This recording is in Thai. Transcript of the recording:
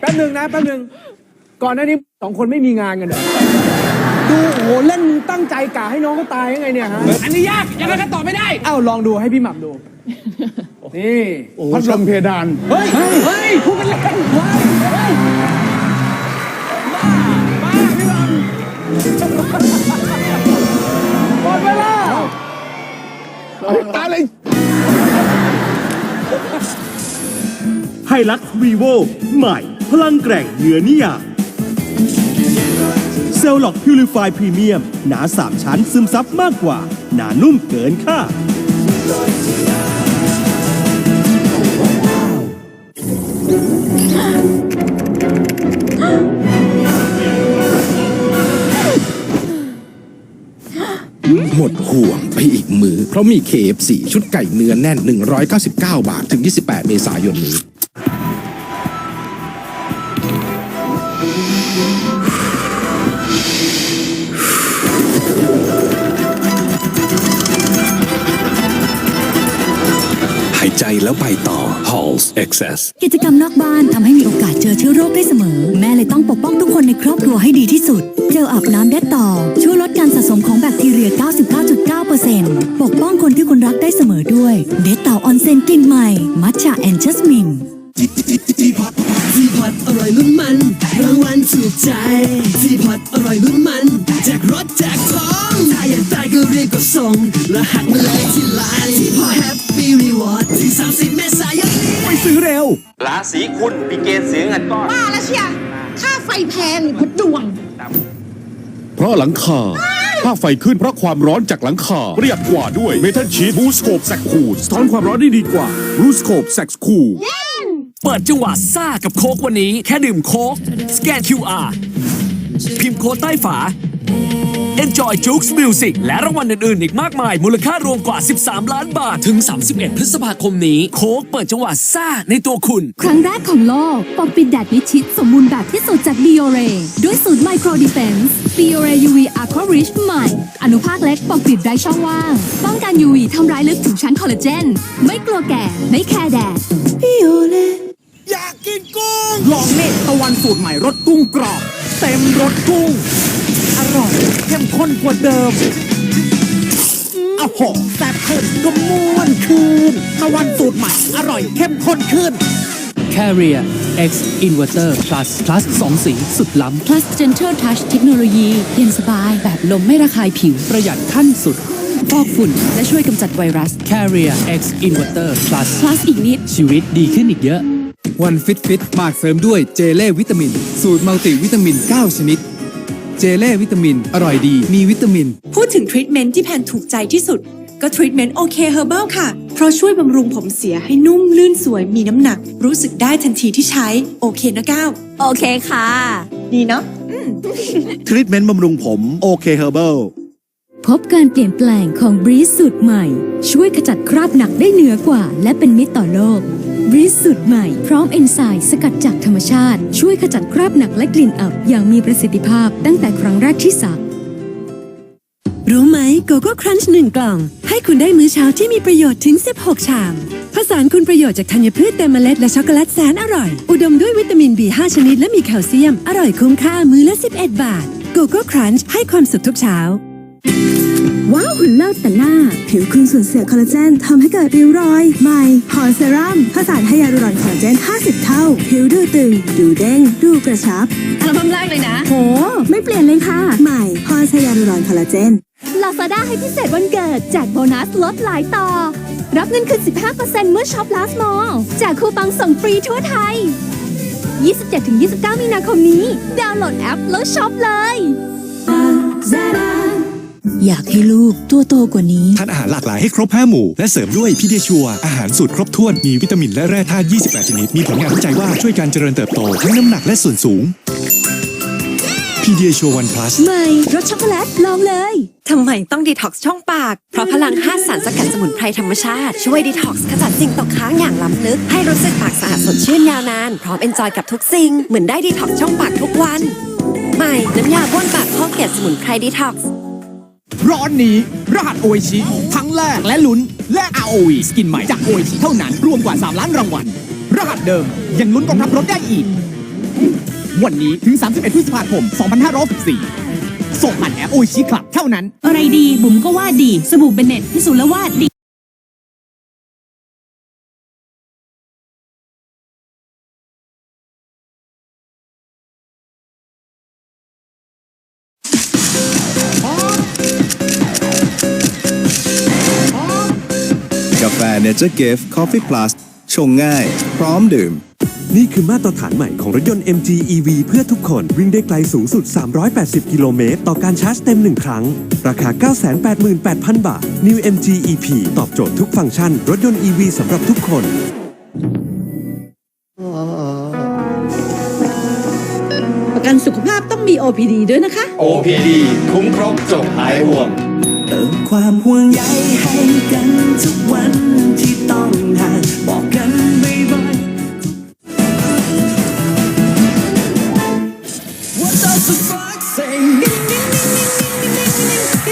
แป๊บหนึ่งนะแป๊บหนึ่งก่อนหน้านี้สองคนไม่มีงานกันเหรดูโหเล่นตั้งใจกะให้น้องเขาตายยังไงเนี่ยฮะอันนี้ยากยังไงก็ตอบไม่ได้ อ้าวลองดูให้พี่หมับดู นี่ พัดลมเพดาน เฮ้ย เฮ้ยพูดกันเล่นเฮ้ย หมดเวลาตายเลยไฮลักวีโวใหม่ พลังแกร่งเหนือนิยามเซลล์ล็อกพิวริฟายพรีเมียม หนา 3 ชั้นซึมซับมากกว่า หนานุ่มเกินค่าด หมดห่วงไปอีกมือ เพราะมีเคฟสีชุดไก่เนื้อแน่น 199 บาท ถึง 28 เมษายนนี้ ใจแล้วไปต่อ Halls Excess กิจกรรมนอกบ้านทำให้มีโอกาสเจอเชื้อโรคได้เสมอ แม่เลยต้องปกป้องทุกคนในครอบครัวให้ดีที่สุด เจลอาบน้ำเด็ดต่อ ช่วยลดการสะสมของแบคทีเรีย 99.9%ปกป้องคนที่คุณรักได้เสมอด้วย เด็ดต่อออนเซนกลิ่นใหม่ มัทฉะแอนเจสมินทีพอตอร่อยลุ้นมันรางวัลถูกใจทีพอตอร่อยลุ้นมัน แจกรถแจกของถ้าอยากได้ก็รีบกดส่งและหักมาเลยที่ไลน์ทีพอแฮปปี้รีวอร์ดถึง 30 เมษายนนี้ไปซื้อเร็ว ราศีคุณมีเกณฑ์เสียเงินก้อนบ้าแล้วเชียค่าไฟแพงพดดวง เพราะหลังคาถ้าไฟขึ้นเพราะความร้อนจากหลังคาประหยัดกว่าด้วยเมทัลชีตบูสโคปแซคคูลสะท้อนความร้อนได้ดีกว่าบูสโคปแซคคูลเปิดจังหวะซ่ากับโค้กวันนี้ แค่ดื่มโค้กสแกน QR พิมพ์โค้ดใต้ฝา Enjoy Jukes Music และรางวัลอื่น ๆ อีกมากมาย มูลค่ารวมกว่า 13 ล้านบาท ถึง 31 พฤษภาคมนี้ โค้กเปิดจังหวะซ่าในตัวคุณ ครั้งแรกของโลก ปกปิดแดดมิดชิดสมบูรณ์แบบที่สุดจาก Biore ด้วยสูตร Micro Defense Biore UV Aqua Rich ใหม่ อนุภาคเล็กปกปิดไร้ช่องว่าง ป้องกัน UV ทำร้ายลึกถึงชั้นคอลลาเจน ไม่กลัวแก่ ไม่แคร์แดดอยากกินกุ้ง ลองเนตตะวันสูตรใหม่รสกุ้งกรอบ เต็มรสกุ้ง อร่อยเข้มข้นกว่าเดิมอ้าวโหแซ่บขึ้นก็ม่วนคืนตะวันสูตรใหม่ อร่อยเข้มข้นขึ้น Carrier X Inverter Plus Plus 2สีสุดล้ำ Plus Gentle Touch เทคโนโลยีเย็นสบายแบบลมไม่ระคายผิว ประหยัดขั้นสุดฟอกฝุ่น และช่วยกำจัดไวรัส Carrier X Inverter Plus Plus อีกนิด ชีวิตดีขึ้นอีกเยอะ วันฟิตฟิตมากเสริมด้วยเจเล่วิตามิน สูตรมัลติวิตามิน 9 ชนิด เจเล่วิตามิน อร่อยดี มีวิตามิน พูดถึงทรีทเมนต์ที่แพนถูกใจที่สุด ก็ทรีทเมนต์โอเคเฮอร์เบิลค่ะ เพราะช่วยบำรุงผมเสียให้นุ่มลื่นสวยมีน้ำหนัก รู้สึกได้ทันทีที่ใช้โอเคนะก้าวโอเคค่ะ ดีเนาะทรีทเมนต์บำรุงผมโอเคเฮอร์เบิลพบการเปลี่ยนแปลงของบรีสสูตรใหม่ ช่วยขจัดคราบหนักได้เหนือกว่า และเป็นมิตรต่อโลก บรีสสูตรใหม่พร้อมเอนไซม์สกัดจากธรรมชาติ ช่วยขจัดคราบหนักและกลิ่นอับ อย่างมีประสิทธิภาพตั้งแต่ครั้งแรกที่สักรู้ไหมโกโก้ครันช์หนึ่งกล่อง ให้คุณได้มื้อเช้าที่มีประโยชน์ถึง 16 ชาม ผสานคุณประโยชน์จากธัญพืชเต็มเมล็ดและช็อกโกแลตแสนอร่อย อุดมด้วยวิตามิน B5 ชนิดและมีแคลเซียม อร่อยคุ้มค่ามื้อละ 11 บาทโกโก้ครันช์ให้ความสุขทุกเช้า ว้าวหุ่นเลิศแต่หน้า ผิวคุณสูญเสียคอลลาเจนทำให้เกิดริ้วรอย ใหม่ฮอร์เซรั่มผสานไฮยาลูรอนคอลลาเจน 50 เท่า ผิวดูตึง ดูเด้ง ดูกระชับอัลบั้มแรกเลยนะ โห ไม่เปลี่ยนเลยค่ะ ใหม่ฮอร์ไฮยาลูรอนคอลลาเจนลาซาด้าให้พิเศษวันเกิดแจกโบนัสลดหลายต่อ รับเงินคืน 15%เมื่อช็อปลาสมอลแจกคูปองส่งฟรีทั่วไทย 27-29 มีนาคมนี้ ดาวน์โหลดแอปแล้วช็อปเลย อยากให้ลูกตัวโตกว่านี้ ทานอาหารหลากหลายให้ครบ 5 หมู่ และเสริมด้วยพีเดียชัว อาหารสูตรครบถ้วน มีวิตามินและแร่ธาตุ 28 ชนิด มีผลงานวิจัยว่าช่วยการเจริญเติบโต ทั้งน้ำหนักและส่วนสูงพีเดียชัววันพลัสใหม่รสช็อกโกแลตลองเลย ทำไมต้องดีท็อกซ์ช่องปาก เพราะพลัง5สารสกัดสมุนไพรธรรมชาติ ช่วยดีท็อกซ์ขจัดสิ่งตกค้างอย่างล้ำลึก ให้รู้สึกปากสะอาดสดชื่นยาวนาน พร้อมเอนจอยกับทุกสิ่ง เหมือนได้ดีท็อกซ์ช่องปากทุกวัน ใหม่น้ำยาบ้วนปากข้อเกล็ดสมุนไพรดีท็อกซ์ ร้อนนี้ รหัสโอชิ ทั้งแรกและลุ้น และ ROV สกินใหม่จากโอชิเท่านั้น รวมกว่า 3 ล้านรางวัล รหัสเดิม ยังลุ้นกองทัพรถได้อีก วันนี้ถึง 31พฤษภาคม 2564ส่งผ่านแอปโอชิคลับเท่านั้น อะไรดีบุ๋มก็ว่าดี สบู่เบนเน็ตพิสูจน์แล้วว่าดี กาแฟเนเจอร์เกฟคอฟฟี่พลัสชงง่าย พร้อมดื่ม นี่คือมาตรฐานใหม่ของรถยนต์ MG EV เพื่อทุกคน วิ่งได้ไกลสูงสุด 380 กิโลเมตร ต่อการชาร์จเต็ม 1 ครั้ง ราคา 988,000 บาท New MG EP ตอบโจทย์ทุกฟังก์ชัน รถยนต์ EV สำหรับทุกคน ประกันสุขภาพต้องมี OPD ด้วยนะคะ OPD คุ้มครบจบหายห่วง เติมความห่วงใยให้กัน